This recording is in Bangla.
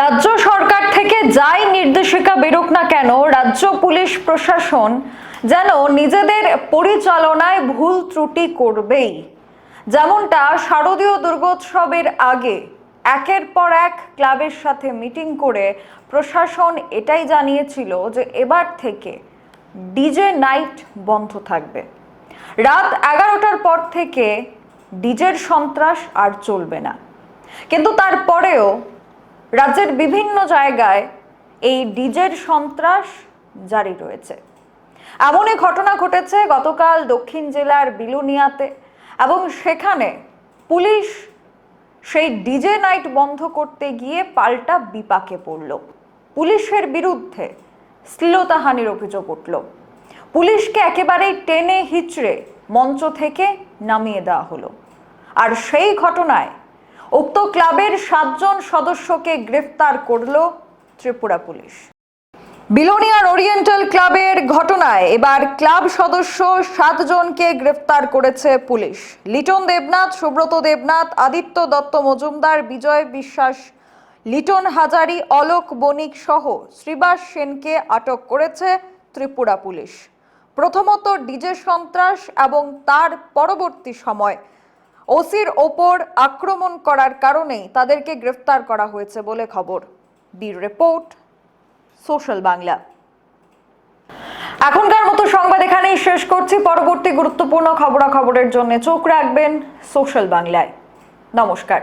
রাজ্য সরকার থেকে যাই নির্দেশিকা বেরোক না কেন, রাজ্য পুলিশ প্রশাসন যেন নিজেদের পরিচালনায় ভুল ত্রুটি করবেই। যেমনটা শারদীয় দুর্গোৎসবের আগে একের পর এক ক্লাবের সাথে মিটিং করে প্রশাসন এটাই জানিয়েছিল যে এবার থেকে ডিজে নাইট বন্ধ থাকবে। রাত এগারোটার পর থেকে ডিজের সন্ত্রাস আর চলবে না। কিন্তু তারপরেও রাজ্যের বিভিন্ন জায়গায় এই ডিজের সন্ত্রাস জারি রয়েছে। এমনই ঘটনা ঘটেছে গতকাল দক্ষিণ জেলার বিলুনিয়াতে এবং সেখানে পুলিশ সেই ডিজে নাইট বন্ধ করতে গিয়ে পাল্টা বিপাকে পড়ল। পুলিশের বিরুদ্ধে শ্লীলতাহানির অভিযোগ উঠল। পুলিশকে একেবারেই টেনে হিচড়ে মঞ্চ থেকে নামিয়ে দেওয়া হলো। আর সেই ঘটনায় উক্ত ক্লাবের সাতজন সদস্যকে গ্রেফতার করল ত্রিপুরা পুলিশ। বিলোনিয়ার ওরিয়েন্টাল ক্লাবের ঘটনায় এবার ক্লাব সদস্য সাতজনকে গ্রেফতার করেছে পুলিশ। লিটন দেবনাথ, সুব্রত দেবনাথ, আদিত্য দত্ত মজুমদার, বিজয় বিশ্বাস, লিটন হাজারি, অলোক বণিক সহ শ্রীবাস সেনকে আটক করেছে ত্রিপুরা পুলিশ। প্রথমত ডিজে সন্ত্রাস এবং তার পরবর্তী সময় ওসির ওপর আক্রমণ করার কারণেই তাদেরকে গ্রেফতার করা হয়েছে বলে খবর। বীর রিপোর্ট, সোশ্যাল বাংলা। এখনকার মতো সংবাদ এখানেই শেষ করছি। পরবর্তী গুরুত্বপূর্ণ খবরাখবরের জন্য চোখ রাখবেন সোশ্যাল বাংলায়। নমস্কার।